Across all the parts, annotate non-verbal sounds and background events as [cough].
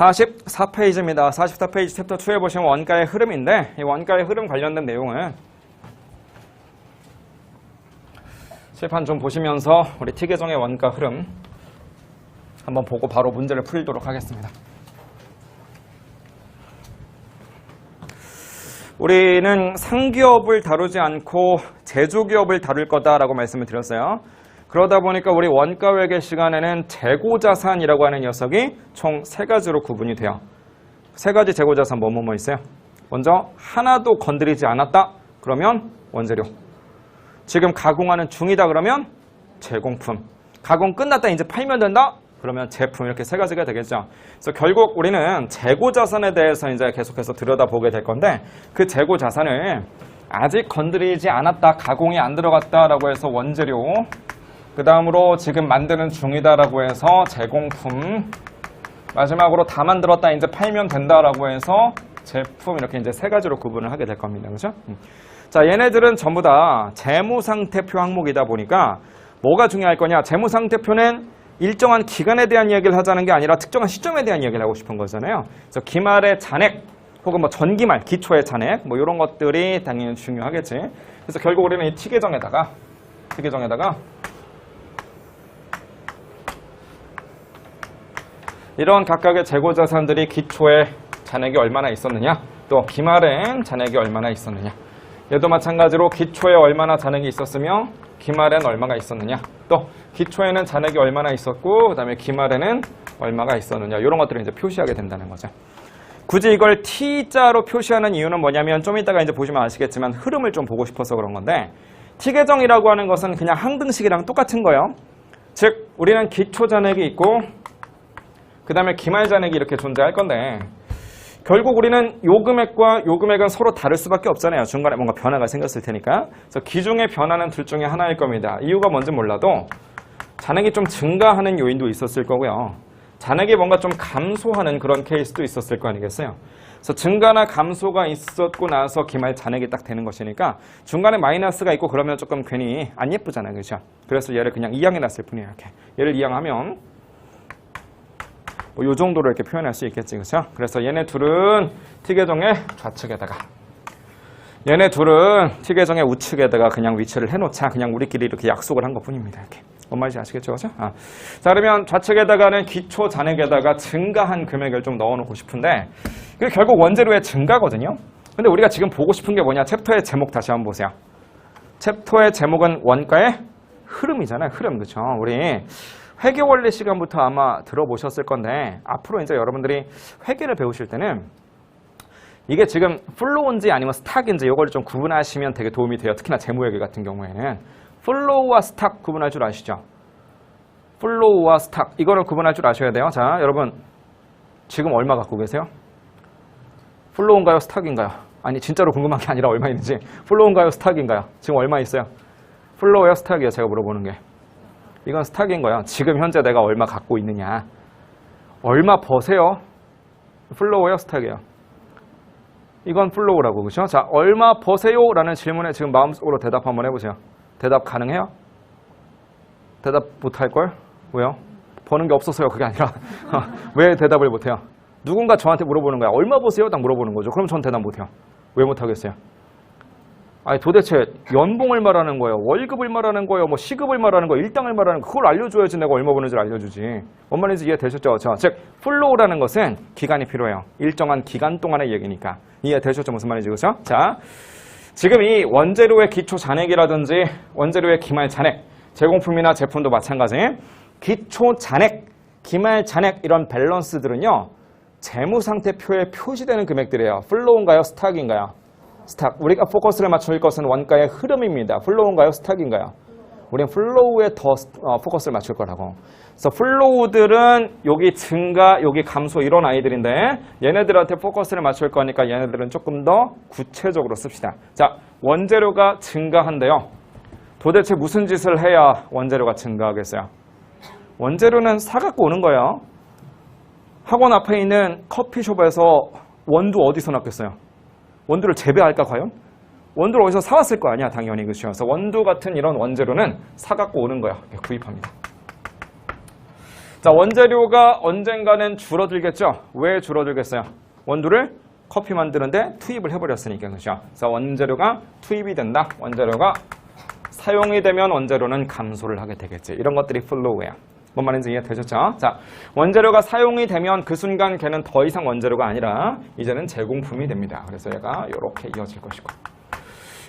44페이지입니다. 44페이지 챕터 2에 보시면 원가의 흐름인데 이 원가의 흐름 관련된 내용은 칠판 좀 보시면서 우리 T계정의 원가 흐름 한번 보고 바로 문제를 풀도록 하겠습니다. 우리는 상기업을 다루지 않고 제조기업을 다룰 거다라고 말씀을 드렸어요. 그러다 보니까 우리 원가회계 시간에는 재고 자산이라고 하는 녀석이 총 세 가지로 구분이 돼요. 세 가지 재고 자산 뭐뭐 뭐 있어요? 먼저 하나도 건드리지 않았다. 그러면 원재료. 지금 가공하는 중이다 그러면 제공품. 가공 끝났다 이제 팔면 된다. 그러면 제품 이렇게 세 가지가 되겠죠. 그래서 결국 우리는 재고 자산에 대해서 이제 계속해서 들여다보게 될 건데 그 재고 자산을 아직 건드리지 않았다, 가공이 안 들어갔다라고 해서 원재료, 그 다음으로 지금 만드는 중이다라고 해서 제공품, 마지막으로 다 만들었다 이제 팔면 된다라고 해서 제품 이렇게 이제 세 가지로 구분을 하게 될 겁니다. 그렇죠? 음. 자, 얘네들은 전부 다 재무상태표 항목이다 보니까 뭐가 중요할 거냐? 재무상태표는 일정한 기간에 대한 이야기를 하자는 게 아니라 특정한 시점에 대한 이야기를 하고 싶은 거잖아요. 그래서 기말의 잔액 혹은 뭐 전기말, 기초의 잔액 뭐 이런 것들이 당연히 중요하겠지. 그래서 결국 우리는 이 T계정에다가 T계정에다가 이런 각각의 재고 자산들이 기초에 잔액이 얼마나 있었느냐, 또 기말엔 잔액이 얼마나 있었느냐. 얘도 마찬가지로 기초에 얼마나 잔액이 있었으며 기말엔 얼마가 있었느냐. 또 기초에는 잔액이 얼마나 있었고 그 다음에 기말에는 얼마가 있었느냐. 이런 것들을 이제 표시하게 된다는 거죠. 굳이 이걸 T자로 표시하는 이유는 뭐냐면 좀 이따가 이제 보시면 아시겠지만 흐름을 좀 보고 싶어서 그런 건데 T계정이라고 하는 것은 그냥 항등식이랑 똑같은 거예요. 즉 우리는 기초 잔액이 있고 그 다음에 기말 잔액이 이렇게 존재할 건데 결국 우리는 요 금액과 요 금액은 서로 다를 수밖에 없잖아요. 중간에 뭔가 변화가 생겼을 테니까. 그래서 기중의 변화는 둘 중에 하나일 겁니다. 이유가 뭔지 몰라도 잔액이 좀 증가하는 요인도 있었을 거고요. 잔액이 뭔가 좀 감소하는 그런 케이스도 있었을 거 아니겠어요? 그래서 증가나 감소가 있었고 나서 기말 잔액이 딱 되는 것이니까 중간에 마이너스가 있고 그러면 조금 괜히 안 예쁘잖아요. 그렇죠? 그래서 얘를 그냥 이항해 놨을 뿐이에요. 이렇게. 얘를 이항하면 뭐요 정도로 이렇게 표현할 수 있겠지, 그렇죠? 그래서 얘네 둘은 T계정의 좌측에다가 얘네 둘은 T계정의 우측에다가 그냥 위치를 해놓자. 그냥 우리끼리 이렇게 약속을 한 것뿐입니다. 이렇게. 뭔 말인지 아시겠죠, 그렇죠? 아. 자, 그러면 좌측에다가는 기초 잔액에다가 증가한 금액을 좀 넣어놓고 싶은데 그게 결국 원재료의 증가거든요. 근데 우리가 지금 보고 싶은 게 뭐냐? 챕터의 제목 다시 한번 보세요. 챕터의 제목은 원가의 흐름이잖아요. 흐름, 그렇죠? 우리 회계 원리 시간부터 아마 들어보셨을 건데 앞으로 이제 여러분들이 회계를 배우실 때는 이게 지금 플로우인지 아니면 스탁인지 이걸 좀 구분하시면 되게 도움이 돼요. 특히나 재무회계 같은 경우에는 플로우와 스탁 구분할 줄 아시죠? 플로우와 스탁 이거를 구분할 줄 아셔야 돼요. 자, 여러분 지금 얼마 갖고 계세요? 플로우인가요? 스탁인가요? 아니 진짜로 궁금한 게 아니라 얼마 있는지 플로우인가요? 스탁인가요? 지금 얼마 있어요? 플로우요? 스탁이요? 제가 물어보는 게 이건 스탁인 거야. 지금 현재 내가 얼마 갖고 있느냐. 얼마 버세요? 플로우요? 스탁이에요? 이건 플로우라고 그죠? 자, 얼마 버세요? 라는 질문에 지금 마음속으로 대답 한번 해보세요. 대답 가능해요? 대답 못할걸? 왜요? 버는 게 없어서요. 그게 아니라 [laughs] 왜 대답을 못해요? 누군가 저한테 물어보는 거야. 얼마 버세요? 딱 물어보는 거죠. 그럼 전 대답 못해요. 왜 못하겠어요? 아니 도대체 연봉을 말하는 거예요? 월급을 말하는 거예요? 뭐 시급을 말하는 거예요? 일당을 말하는 거 그걸 알려줘야지 내가 얼마 버는지 를 알려주지. 뭔 말인지 이해되셨죠? 자, 즉 플로우라는 것은 기간이 필요해요. 일정한 기간 동안의 얘기니까. 이해되셨죠? 무슨 말인지 그렇죠? 자, 지금 이 원재료의 기초 잔액이라든지 원재료의 기말 잔액, 제공품이나 제품도 마찬가지. 기초 잔액, 기말 잔액 이런 밸런스들은요. 재무상태표에 표시되는 금액들이에요. 플로우인가요? 스탁인가요? 스탁. 우리가 포커스를 맞출 것은 원가의 흐름입니다. 플로우인가요? 스탁인가요? 우리는 플로우에 더 어, 포커스를 맞출 거라고. 그래서 플로우들은 여기 증가, 여기 감소 이런 아이들인데 얘네들한테 포커스를 맞출 거니까 얘네들은 조금 더 구체적으로 씁시다. 자, 원재료가 증가한대요. 도대체 무슨 짓을 해야 원재료가 증가하겠어요? 원재료는 사갖고 오는 거예요. 학원 앞에 있는 커피숍에서 원두 어디서 났겠어요? 원두를 재배할까 과연? 원두를 어디서 사왔을 거 아니야 당연히 그렇죠. 그래서 원두 같은 이런 원재료는 사갖고 오는 거야 구입합니다. 자, 원재료가 언젠가는 줄어들겠죠? 왜 줄어들겠어요? 원두를 커피 만드는데 투입을 해버렸으니까, 그죠? 자, 원재료가 투입이 된다. 원재료가 사용이 되면 원재료는 감소를 하게 되겠지. 이런 것들이 플로우예요. 뭔 말인지 이해 되셨죠? 자, 원재료가 사용이 되면 그 순간 걔는 더 이상 원재료가 아니라 이제는 제공품이 됩니다. 그래서 얘가 이렇게 이어질 것이고.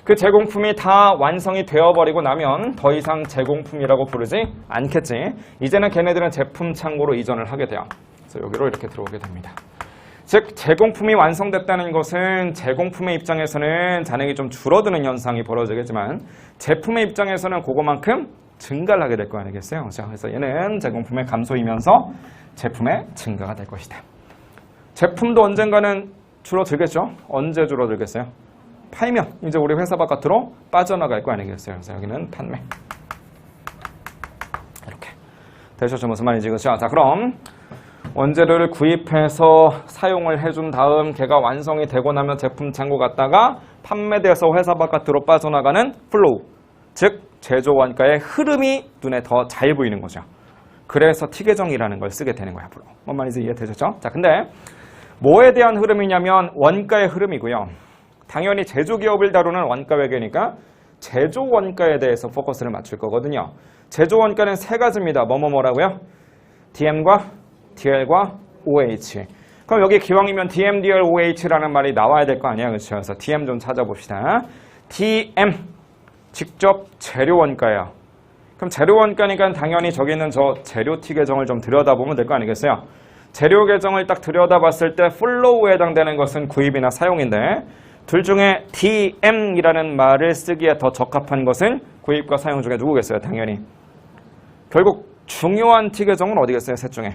그 제공품이 다 완성이 되어버리고 나면 더 이상 제공품이라고 부르지 않겠지. 이제는 걔네들은 제품 창고로 이전을 하게 돼요. 그래서 여기로 이렇게 들어오게 됩니다. 즉 제공품이 완성됐다는 것은 제공품의 입장에서는 잔액이 좀 줄어드는 현상이 벌어지겠지만 제품의 입장에서는 그거만큼 증가를 하게 될 거 아니겠어요? 자, 그래서 얘는 제공품의 감소이면서 제품의 증가가 될 것이다. 제품도 언젠가는 줄어들겠죠? 언제 줄어들겠어요? 팔면 이제 우리 회사 바깥으로 빠져나갈 거 아니겠어요? 그래서 여기는 판매. 이렇게 되셨죠? 무슨 말인지 그렇죠? 자, 그럼 원재료를 구입해서 사용을 해준 다음 걔가 완성이 되고 나면 제품 창고 갔다가 판매돼서 회사 바깥으로 빠져나가는 플로우 즉 제조 원가의 흐름이 눈에 더 잘 보이는 거죠 그래서 티계정이라는 걸 쓰게 되는 거야 앞으로 뭔 말인지 이해되셨죠? 자 근데 뭐에 대한 흐름이냐면 원가의 흐름이고요 당연히 제조기업을 다루는 원가 외계니까 제조 원가에 대해서 포커스를 맞출 거거든요 제조 원가는 세 가지입니다 뭐뭐 뭐라고요? DM과 DL과 OH. 그럼 여기 기왕이면 DM, DL, OH라는 말이 나와야 될 거 아니야, 그렇죠? 그래서 DM 좀 찾아봅시다. DM 직접 재료 원가야. 그럼 재료 원가니까 당연히 저기 있는 저 재료티 계정을 좀 들여다보면 될 거 아니겠어요? 재료 계정을 딱 들여다봤을 때 플로우에 해당되는 것은 구입이나 사용인데 둘 중에 DM이라는 말을 쓰기에 더 적합한 것은 구입과 사용 중에 누구겠어요? 당연히. 결국 중요한 티 계정은 어디겠어요? 셋 중에.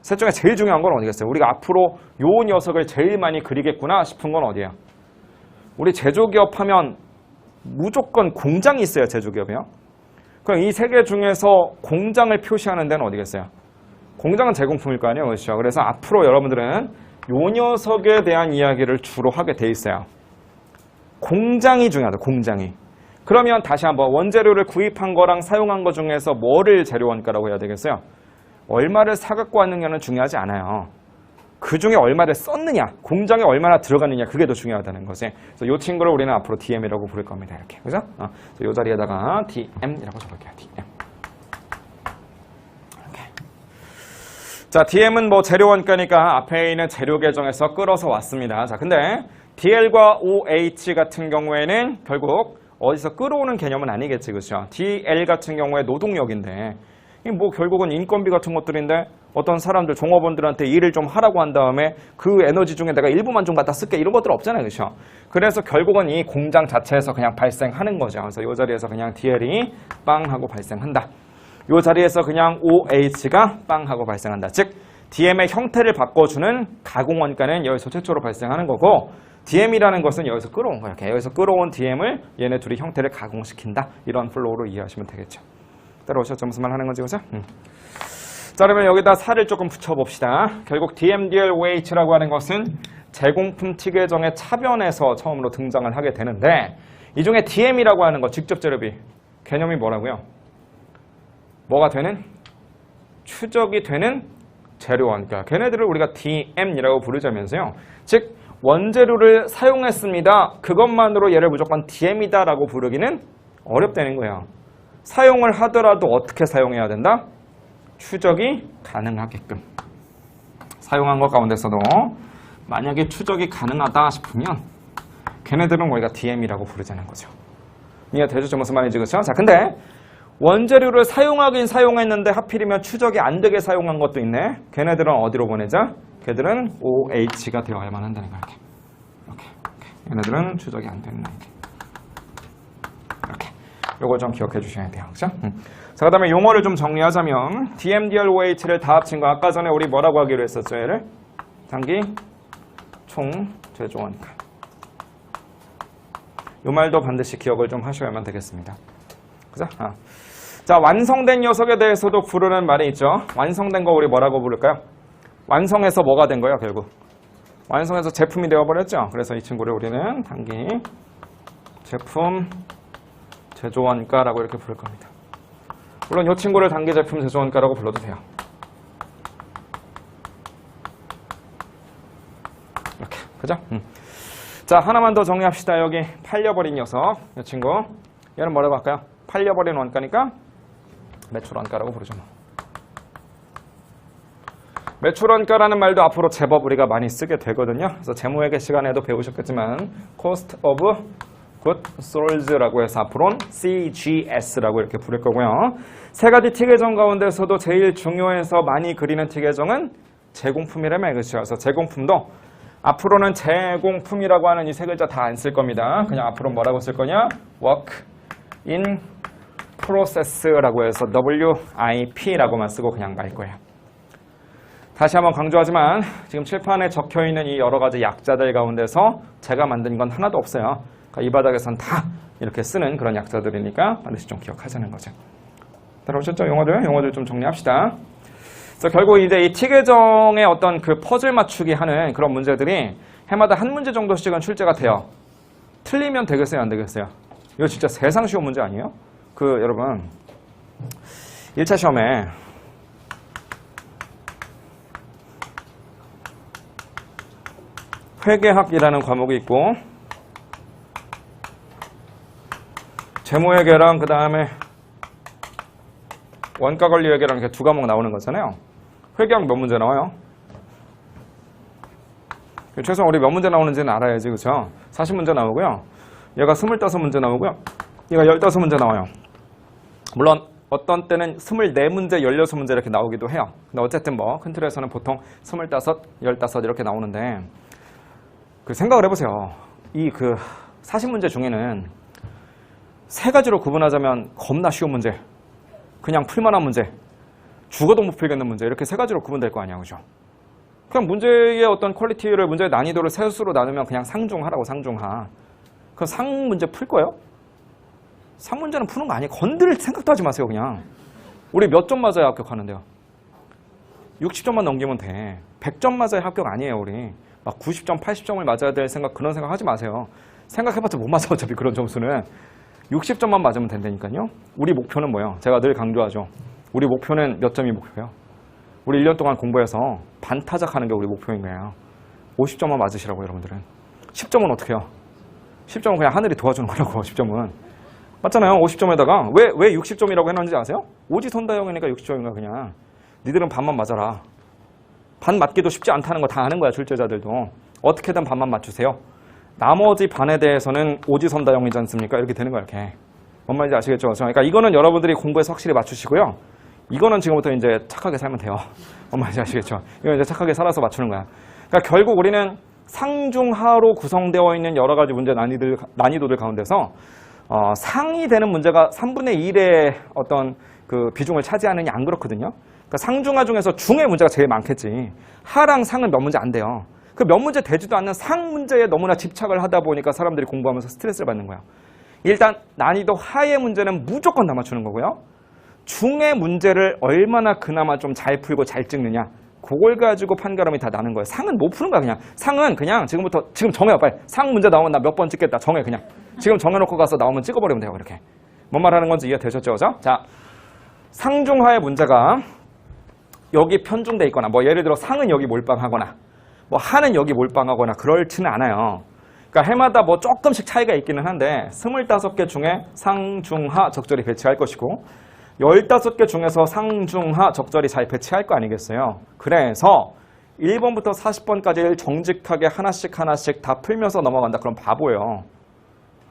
셋 중에 제일 중요한 건 어디겠어요? 우리가 앞으로 요 녀석을 제일 많이 그리겠구나 싶은 건 어디야? 우리 제조기업 하면 무조건 공장이 있어요, 제조기업이요. 그럼 이 세 개 중에서 공장을 표시하는 데는 어디겠어요? 공장은 제공품일 거 아니에요, 그렇죠? 그래서 앞으로 여러분들은 요 녀석에 대한 이야기를 주로 하게 돼 있어요. 공장이 중요하다, 공장이. 그러면 다시 한번 원재료를 구입한 거랑 사용한 거 중에서 뭐를 재료원가라고 해야 되겠어요? 얼마를 사갖고 왔느냐는 중요하지 않아요. 그 중에 얼마를 썼느냐, 공장에 얼마나 들어갔느냐, 그게 더 중요하다는 거지. 그래서 이 친구를 우리는 앞으로 DM이라고 부를 겁니다. 이렇게. 그죠? 어, 이 자리에다가 DM이라고 적을게요. DM. 이렇게. 자, DM은 뭐 재료 원가니까 앞에 있는 재료 계정에서 끌어서 왔습니다. 자, 근데 DL과 OH 같은 경우에는 결국 어디서 끌어오는 개념은 아니겠지, 그죠? DL 같은 경우에 노동력인데, 이 뭐 결국은 인건비 같은 것들인데 어떤 사람들 종업원들한테 일을 좀 하라고 한 다음에 그 에너지 중에 내가 일부만 좀 갖다 쓸게. 이런 것들 없잖아요. 그렇죠 그래서 결국은 이 공장 자체에서 그냥 발생하는 거죠. 그래서 이 자리에서 그냥 DL이 빵 하고 발생한다. 이 자리에서 그냥 OH가 빵 하고 발생한다. 즉 DM의 형태를 바꿔주는 가공 원가는 여기서 최초로 발생하는 거고 DM이라는 것은 여기서 끌어온 이렇게 여기서 끌어온 DM을 얘네 둘이 형태를 가공시킨다. 이런 플로우로 이해하시면 되겠죠 무슨 말 하는 건지 그죠? 음. 자 그러면 여기다 살을 조금 붙여봅시다. 결국 DMDLOH라고 하는 것은 제공품 계정의 차변에서 처음으로 등장을 하게 되는데 이 중에 DM이라고 하는 거 직접 재료비 개념이 뭐라고요? 뭐가 되는? 추적이 되는 재료원가. 걔네들을 우리가 DM이라고 부르자면서요. 즉 원재료를 사용했습니다. 그것만으로 얘를 무조건 DM이다라고 부르기는 어렵다는 거예요. 사용을 하더라도 어떻게 사용해야 된다? 추적이 가능하게끔. 사용한 것 가운데서도 만약에 추적이 가능하다 싶으면 걔네들은 우리가 DM이라고 부르자는 거죠. 이해 되죠? 무슨 말인지 그렇죠? 자, 근데 원재료를 사용하긴 사용했는데 하필이면 추적이 안 되게 사용한 것도 있네. 걔네들은 어디로 보내자? 걔들은 OH가 되어야만 한다는 거야. 이렇게. 이렇게. 얘네들은 추적이 안 되는. 이렇게. 요걸 좀 기억해 주셔야 돼요. 그죠? 음. 자, 그 다음에 용어를 좀 정리하자면 DMDLOH를 다 합친 거 아까 전에 우리 뭐라고 하기로 했었죠? 얘를 단기 총 제조원가 요 말도 반드시 기억을 좀 하셔야만 되겠습니다. 그죠? 아. 자, 완성된 녀석에 대해서도 부르는 말이 있죠. 완성된 거 우리 뭐라고 부를까요? 완성해서 뭐가 된 거예요, 결국? 완성해서 제품이 되어버렸죠. 그래서 이 친구를 우리는 단기 제품 제조원가라고 이렇게 부를 겁니다. 물론 이 친구를 단기 제품 제조원가라고 불러도 돼요. 이렇게 그죠? 음. 자 하나만 더 정리합시다. 여기 팔려버린 녀석 이 친구 얘는 뭐라고 할까요? 팔려버린 원가니까 매출원가라고 부르죠. 뭐. 매출원가라는 말도 앞으로 제법 우리가 많이 쓰게 되거든요. 그래서 재무회계 시간에도 배우셨겠지만 cost of good sold라고 해서 앞으로는 CGS라고 이렇게 부를 거고요. 세 가지 티 계정 가운데서도 제일 중요해서 많이 그리는 티 계정은 제공품이라며 그렇죠. 그래서 제공품도 앞으로는 제공품이라고 하는 이 세 글자 다 안 쓸 겁니다. 그냥 앞으로 뭐라고 쓸 거냐? work in process라고 해서 WIP라고만 쓰고 그냥 갈 거예요. 다시 한번 강조하지만 지금 칠판에 적혀 있는 이 여러 가지 약자들 가운데서 제가 만든 건 하나도 없어요. 그러니까 이 바닥에선 다 이렇게 쓰는 그런 약자들이니까 반드시 좀 기억하자는 거죠. 따라오셨죠? 용어들, 용어들 좀 정리합시다. 그래서 결국 이제 이 T계정의 어떤 그 퍼즐 맞추기 하는 그런 문제들이 해마다 한 문제 정도씩은 출제가 돼요. 틀리면 되겠어요, 안 되겠어요? 이거 진짜 세상 쉬운 문제 아니에요? 그 여러분 1차 시험에 회계학이라는 과목이 있고 재무회계랑 그 다음에 원가관리회계랑 이렇게 두 과목 나오는 거잖아요. 회계학 몇 문제 나와요? 최소한 우리 몇 문제 나오는지는 알아야지, 그쵸? 40문제 나오고요. 얘가 25문제 나오고요. 얘가 15문제 나와요. 물론 어떤 때는 24문제, 16문제 이렇게 나오기도 해요. 근데 어쨌든 뭐 큰 틀에서는 보통 25, 15 이렇게 나오는데 그 생각을 해보세요. 이 그 40문제 중에는 세 가지로 구분하자면 겁나 쉬운 문제, 그냥 풀만한 문제, 죽어도 못 풀겠는 문제 이렇게 세 가지로 구분될 거 아니야, 그죠? 그냥 문제의 어떤 퀄리티를 문제의 난이도를 세 수로 나누면 그냥 상중하라고 상중하. 그 상 문제 풀 거예요? 상 문제는 푸는 거 아니에요. 건들 생각도 하지 마세요, 그냥. 우리 몇 점 맞아야 합격하는데요? 60점만 넘기면 돼. 100점 맞아야 합격 아니에요, 우리. 막 90점, 80점을 맞아야 될 생각, 그런 생각 하지 마세요. 생각해봤자 못 맞아, 어차피 그런 점수는. 60점만 맞으면 된다니까요. 우리 목표는 뭐예요? 제가 늘 강조하죠. 우리 목표는 몇 점이 목표예요? 우리 1년 동안 공부해서 반타작하는 게 우리 목표인 거예요. 50점만 맞으시라고 여러분들은. 10점은 어떻게 해요? 10점은 그냥 하늘이 도와주는 거라고 [laughs] 10점은. 맞잖아요. 50점에다가 왜, 왜 60점이라고 해놨는지 아세요? 오지선다형이니까 60점인 거야 그냥. 니들은 반만 맞아라. 반 맞기도 쉽지 않다는 거 다 아는 거야 출제자들도. 어떻게든 반만 맞추세요. 나머지 반에 대해서는 오지선다형이지 않습니까? 이렇게 되는 거야 이렇게. 뭔 말인지 아시겠죠? 그러니까 이거는 여러분들이 공부에서 확실히 맞추시고요. 이거는 지금부터 이제 착하게 살면 돼요. [laughs] 뭔 말인지 아시겠죠? 이거 이제 착하게 살아서 맞추는 거야. 그러니까 결국 우리는 상중하로 구성되어 있는 여러 가지 문제 난이들, 난이도들 가운데서 어, 상이 되는 문제가 3분의 1의 어떤 그 비중을 차지하느냐 안 그렇거든요. 그러니까 상중하 중에서 중의 문제가 제일 많겠지. 하랑 상은 몇 문제 안 돼요. 그 몇 문제 되지도 않는 상 문제에 너무나 집착을 하다 보니까 사람들이 공부하면서 스트레스를 받는 거야. 일단 난이도 하의 문제는 무조건 다 맞추는 거고요. 중의 문제를 얼마나 그나마 좀 잘 풀고 잘 찍느냐. 그걸 가지고 판가름이 다 나는 거예요. 상은 못 푸는 거야, 그냥. 상은 그냥 지금부터, 지금 정해요, 빨리. 상 문제 나오면 나 몇 번 찍겠다. 정해, 그냥. 지금 정해놓고 가서 나오면 찍어버리면 돼요, 이렇게. 뭔 말 하는 건지 이해 되셨죠, 그죠? 자, 상중하의 문제가 여기 편중돼 있거나, 뭐 예를 들어 상은 여기 몰빵하거나, 뭐 하는 여기 몰빵하거나, 그렇지는 않아요. 그러니까 해마다 뭐 조금씩 차이가 있기는 한데, 25개 중에 상중하 적절히 배치할 것이고, 15개 중에서 상중하 적절히 잘 배치할 거 아니겠어요? 그래서 1번부터 40번까지 정직하게 하나씩 하나씩 다 풀면서 넘어간다. 그럼 바보예요.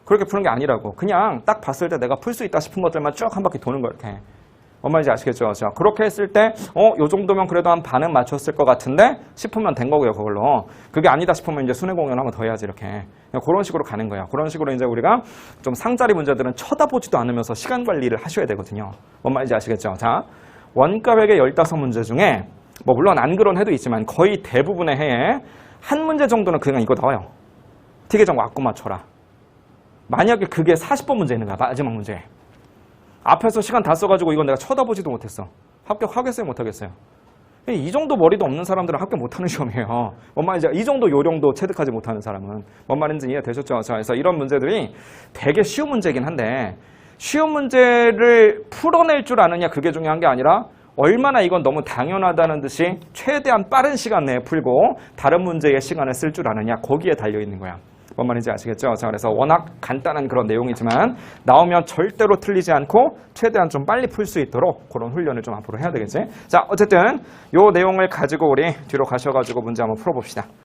그렇게 푸는 게 아니라고. 그냥 딱 봤을 때 내가 풀 수 있다 싶은 것들만 쭉 한 바퀴 도는 거예요. 이렇게. 뭔 말인지 아시겠죠? 자, 그렇게 했을 때, 어, 요 정도면 그래도 한 반은 맞췄을 것 같은데 싶으면 된 거고요, 그걸로. 그게 아니다 싶으면 이제 순회 공연 한번 더 해야지, 이렇게. 그런 식으로 가는 거야. 그런 식으로 이제 우리가 좀 상자리 문제들은 쳐다보지도 않으면서 시간 관리를 하셔야 되거든요. 뭔 말인지 아시겠죠? 자, 원가 회계 15문제 중에, 뭐, 물론 안 그런 해도 있지만 거의 대부분의 해에 한 문제 정도는 그냥 이거 나와요. 티계정 왔고 맞춰라. 만약에 그게 40번 문제 있는 거야, 마지막 문제. 앞에서 시간 다 써가지고 이건 내가 쳐다보지도 못했어. 합격하겠어요, 못하겠어요? 이 정도 머리도 없는 사람들은 합격 못하는 시험이에요. 뭔 말인지, 이 정도 요령도 체득하지 못하는 사람은. 뭔 말인지 이해되셨죠? 자, 그래서 이런 문제들이 되게 쉬운 문제긴 한데, 쉬운 문제를 풀어낼 줄 아느냐, 그게 중요한 게 아니라, 얼마나 이건 너무 당연하다는 듯이 최대한 빠른 시간 내에 풀고 다른 문제의 시간을 쓸 줄 아느냐 거기에 달려 있는 거야. 뭔 말인지 아시겠죠? 자, 그래서 워낙 간단한 그런 내용이지만 나오면 절대로 틀리지 않고 최대한 좀 빨리 풀 수 있도록 그런 훈련을 좀 앞으로 해야 되겠지? 자, 어쨌든 요 내용을 가지고 우리 뒤로 가셔가지고 문제 한번 풀어봅시다.